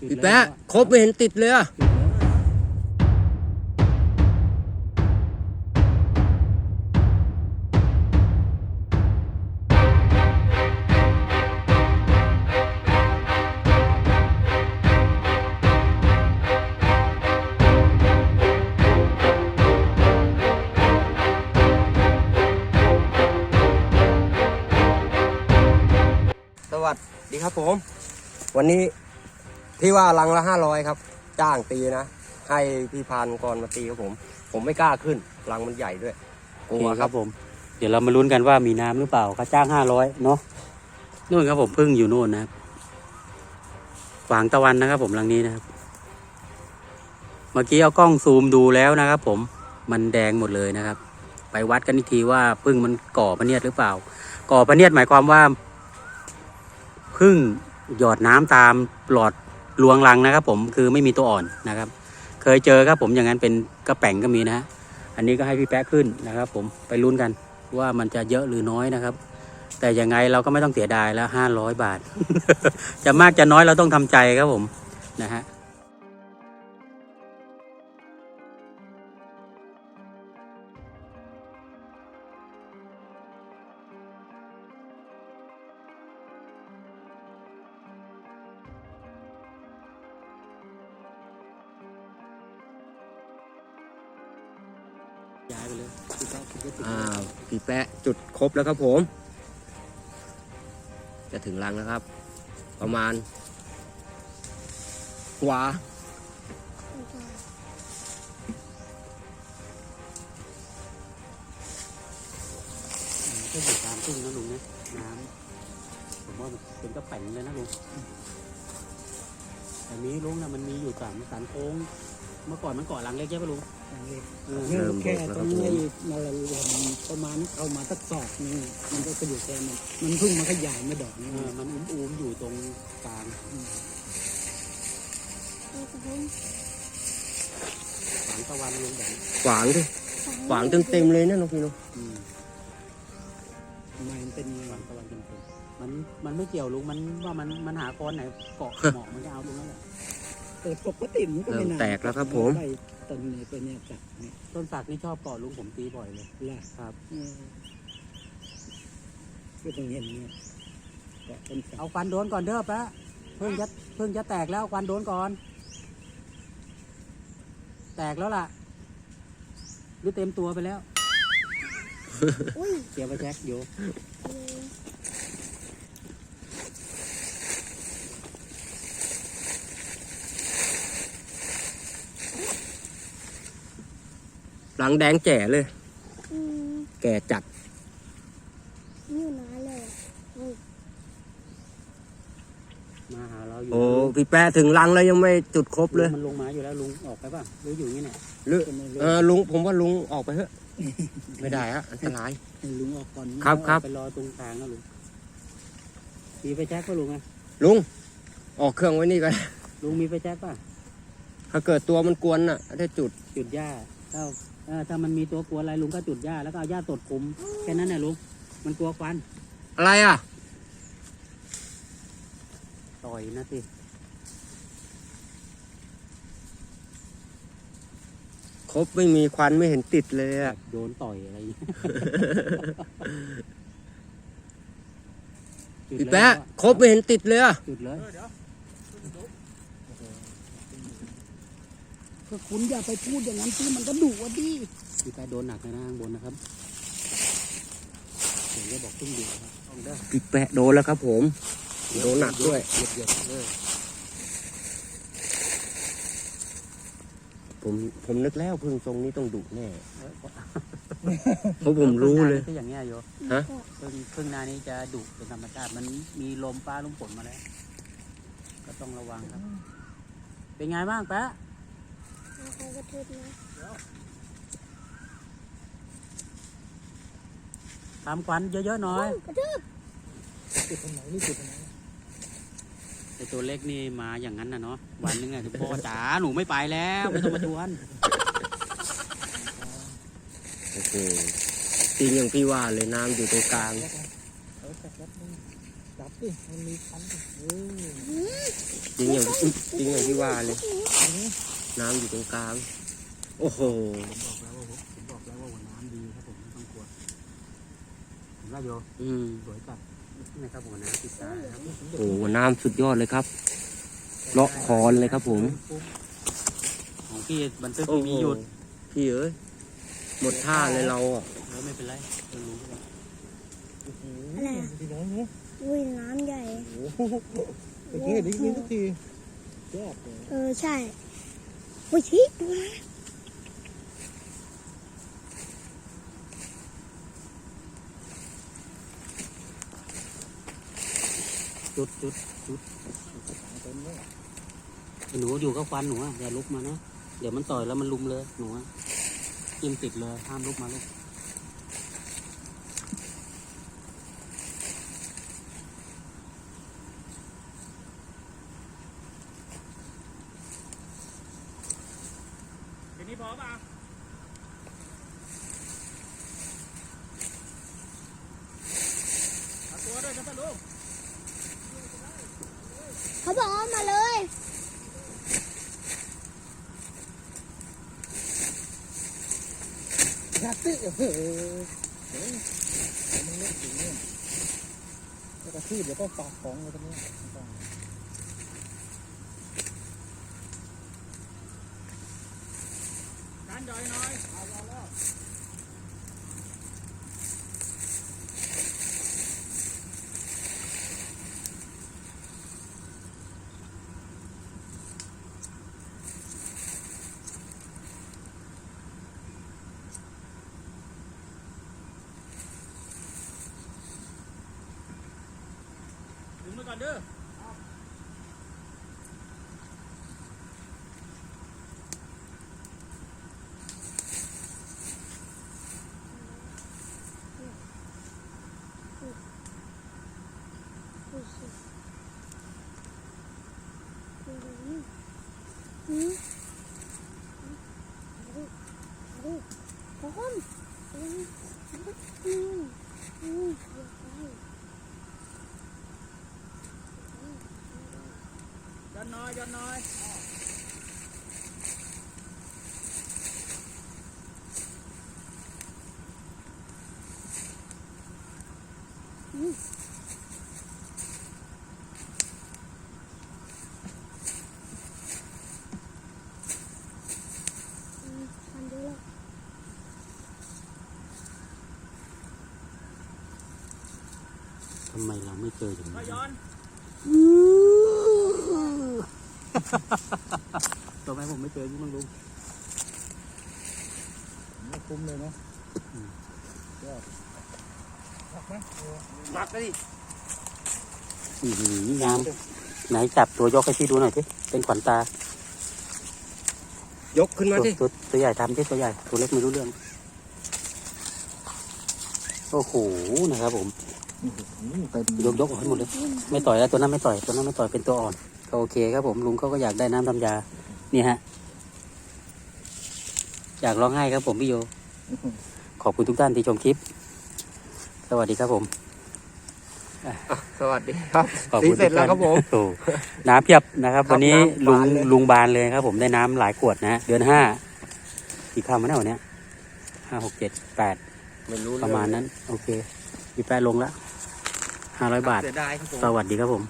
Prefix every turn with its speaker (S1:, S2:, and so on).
S1: จุด
S2: พี่
S1: เลย
S2: แป๊ะครบไม่เห็นติดเลยอะ
S1: จุดเลย
S2: สวัสดีครับผม วันนี้ ที่ว่าลังละห้าร้อยครับ จ้างตีนะ ให้พี่พานก่อนมาตีครับผม ผมไม่กล้าขึ้นลังมันใหญ่ด้วยก
S1: โอ
S2: ลัว
S1: ค
S2: รั
S1: บผม เดี๋ยวเรามาลุ้นกันว่ามีน้ำหรือเปล่าเขาจ้างห้าร้อยเนาะนู่นครับผมพึ่งอยู่นู่นนะครับฝางตะวันนะครับ ผมลังนี้นะครับ เมื่อกี้เอากล้องซูมดูแล้วนะครับ ผมมันแดงหมดเลยนะครับ ไปวัดกันอีกทีว่าพึ่งมันก่อพะเนียดหรือเปล่า ก่อพะเนียดหมายความว่าพึ่งหยอดน้ำตามหลอด ลวงรังนะครับ ผมคือไม่มีตัวอ่อนนะครับ เคยเจอครับผมอย่างนั้นเป็นกระแป่งก็มีนะฮะอันนี้ก็ให้พี่แป๊ะขึ้นนะครับ ผมไปลุ้นกันว่ามันจะเยอะหรือน้อยนะครับ แต่ยังไงเราก็ไม่ต้องเสียดายแล้วห้าร้อยบาท จะมากจะน้อยเราต้องทำใจครับผมนะฮะ
S2: อ่าพี่แปะจุดครบแล้วครับผม จะถึงรังแล้วครับ ประมาณขวา
S1: ก็อยู่ตามทุ่งนะลุงนะน้ำผมว่ามันเป็นกระแป่งเลยนะลุงแต่นี้ลุงนะมันมีอยู่สามสันโค้ง เมื่อก่อนมันเกาะหลังเล็กใช่ปะลุง
S3: เล็ก
S1: เออ
S3: เนี่ย
S2: เริ่ม
S3: แค่
S2: เบิกแล้ว
S3: ต
S2: ค
S3: ร
S2: รับ
S3: ง
S2: ผม
S3: นี้นั่นแหละรวมประมาณเข้ามาสักศอกนึงมันก็อยู่แค่นั้นมันเพิ่งมาขยายมาดอกนี้
S1: เออมันอุ้มๆอยู่ตรงกลางหลังตะวันลุงแบบนี้
S2: ขวางดิขวางเต็มๆเลยนะน้องพี่น้อง
S1: อืม
S3: มันเป็น
S1: หลังตะวันเต็มๆมันมันไม่เกี่ยวลุงมันว่ามันมันหาก้อนไหนเกาะเหมาะมันก็เอาตรงนั้นแหละ
S3: แต่ปกติมันก็
S2: เริ่
S3: ไม่
S2: ม
S3: นาน
S2: แตกแล้วครับผม
S3: ไปต้นนี้ตัวเนี้ยจัดเนี่ย
S1: ต้นสักนี่ชอบเกาะลุงผมตีบ่อยเลย
S3: ละ
S1: ครับ
S3: เออก็ต้องเห็นเนี่ยแต่ต้นสัก
S1: เอาควันโดนก่อนเด้อแปะเพิ่งจะเพิ่งจะแตกแล้วควันโดนก่อน แตกแล้วล่ะหรือเต็มตัวไปแล้ว
S4: อุ้ย
S1: เกียร์ไปแจ็คอยู่
S2: หลังแดงแจ๋เลย
S4: อืม
S2: แก่จัด
S4: อยู่นานเลยอุ้ย
S1: มาหาเราอยู่
S2: โอ้พี่แปะถึงรังแล้วยังไม่จุดครบเลย
S1: มันลงมาอยู่แล้วลุงออกไปป่ะหรืออยู่อย่างนี้เนี่ย
S2: หรือ
S3: ก็ไม่รู้
S2: เออลุงผมว่าลุงออกไปเถอะ ไม่ได้ฮะอันตราย
S3: ให้ลุงออกก่อน
S2: ครับ
S1: เอาไปรอตรงกลางนะลุงมีไฟแจ็คป่ะลุงอะ
S2: ลุง ออกเครื่องไว้นี่กัน
S1: ลุงมีไฟแจ็คป่ะ
S2: ถ้าเกิดตัวมันกวนน่ะได้จุด
S1: จุดหญ้าถ้า เออถ้ามันมีตัวกลัวอะไรลุงก็จุดหญ้าแล้วก็เอาหญ้าตดคุมแค่นั้นแหละลุงมันกลัวควัน
S2: อะไรอะ
S1: ต่อยนะสิ
S2: ครบไม่มีควันไม่เห็นติดเลย
S1: แบ
S2: อะ
S1: บโดนต่อยอะไรอย่างเงี้ยจุด
S2: พี่
S1: เลย
S2: แปะครบไม่เห็นติดเลยอะ
S1: จุดเลย
S3: ก็คุณอย่าไปพูดอย่างนั้นสิมันก็ดุอะดิ
S1: พี่แปะโดนหนักเลยนะข้างบนนะครับเดี๋ยวจะบอกตุ้งเดียวครับต้องเด้อ
S2: พี่แปะโดนแล้วครับผม โดนหนักด้วย
S1: เหยียบเหยียบเลย
S2: ผมผมนึกแล้วพึ่งทรงนี้ต้องดุแน่
S1: เออ
S2: เพราะผมรู้เลย
S1: ก็อย่างเงี้ยโย
S2: ฮะ
S1: พึ่งพึ่งนานี้จะดุเป็นธรรมชาติมันมีลมฟ้าลมฝนมาแล้ว ก็ต้องระวังครับ เป็นไงบ้างแปะ
S4: เอา ใครกระทืบนะ
S1: ทำควันเยอะๆหน่อย
S4: กระทืบ
S3: จุดตรงไหนนี่จุดตรงไหน
S1: ไอตัวเล็กนี่มาอย่างนั้นนะเนาะวันหนึงอะพ่อจ๋าหนูไม่ไปแล้วไม่ต้องมาชวน
S2: โอเคจริงอย่างพี่ว่าเลยน้ำอยู่ตรงกลาง
S3: เออจับรับนี่จับสิมันมีคันดิเออ
S2: จริงอย่างจริงอย่างที่ว่าเลย น้ำอยู่ตรงกลาง โอ้โห
S1: ผมบอกแล้วว่าผมบอกแล้วว่าหัวน้ำดีครับผมไม่ต้องกลัวเห็นว่าโย
S2: อืม
S1: สวยจัดนี่นะครับหัวน้ำติดตาครับ
S2: โอ้โหน้ำสุดยอดเลยครับ เลาะคอนเลยครับผม
S1: ของพี่บันทึก
S2: โอ้โห
S1: มีหยุด
S2: พี่เอ้ย หมดท่าเลยเราอะ
S1: แล้วไม่เป็นไรเรารู้แล้ว
S3: อะไรอะทีน้องเนาะ
S4: อุ้ยน้ำใหญ่
S3: โอ้โหเมื่อกี้เห็นได้ยินทุกทียอดเลย
S4: เออใช่ อุ้ยชิดูนะ
S1: จุดจุดจุดหนูอยู่กับฟันหนูอะอย่าลุกมานะ เดี๋ยวมันต่อยแล้วมันลุมเลยหนูอะจิ้มติดเลยห้ามลุกมาลูก
S3: ทีนี้พอป่ะ ตัวด้นะป้าลูก
S4: เขาบอกเอามาเลย
S3: ยัดสิเออเออมันเล่นถึงเนี่ยแล้วกระทืบเดี๋ยวก็ฝากของเลยตรงนี้ต้องการดอยน้อยเอาแล้ว แล้ว ถึงมือก่อนเด้อ
S4: อืมดูดูผมอืมอืมอืมเดี๋ยวไป
S3: ยันน้ อยยันน้อย
S4: อืมทำดูแล้ว
S1: ทำไมเราไม่เจออย่าง
S3: ก็
S1: นี้
S3: ย้อน
S1: ตัวไหมผมไม่เจอที่มึงลุง
S3: ไม่คุ้มเลยเนาะ
S1: อืม
S3: ยอดหักไหมเออ
S2: หนักเลย
S1: อื้อหืองามไหนจับตัวยกให้พี่ดูหน่อยสิเป็นขวัญตา ย
S2: กขึ้นมา
S1: ตัว
S2: สิ
S1: ตัวตัวใหญ่ทำที่ตัวใหญ่ ตัวเล็กไม่รู้เรื่อง โอ้โห นะครับผม
S3: เต็ม
S1: ยกยกออกให้หมดเลย ไม่ต่อยแล้วตัวนั้นไม่ต่อย ตัวนั้นไม่ต่อยเป็นตัวอ่อน ก็โอเคครับผมลุงเขาก็อยากได้น้ำทำยา นี่ฮะ อยากร้องไห้ครับผมพี่โย ขอบคุณทุกท่านที่ชมคลิป สวัสดีครับผม
S2: สวัสดีครับ
S1: ขอบ
S2: สี
S1: คุณ
S2: เสร็จแล้วครับผม
S1: โอ้โหน้ำเพียบนะครับ
S2: ครับ
S1: วันนี้
S2: น้ำ
S1: ลุง
S2: บานเลย
S1: ลุงบานเลยครับ ผมได้น้ำหลายขวดนะฮะเดือนห้ากี่คำมาแน่ยวันเนี้ยห้าหกเจ็ดแปด
S2: ไม่รู้
S1: ประมาณนั้น โอเคพี่แปะลงละห้าร้อยบาท
S2: เสียดายครับผม
S1: สวัสดีครับผม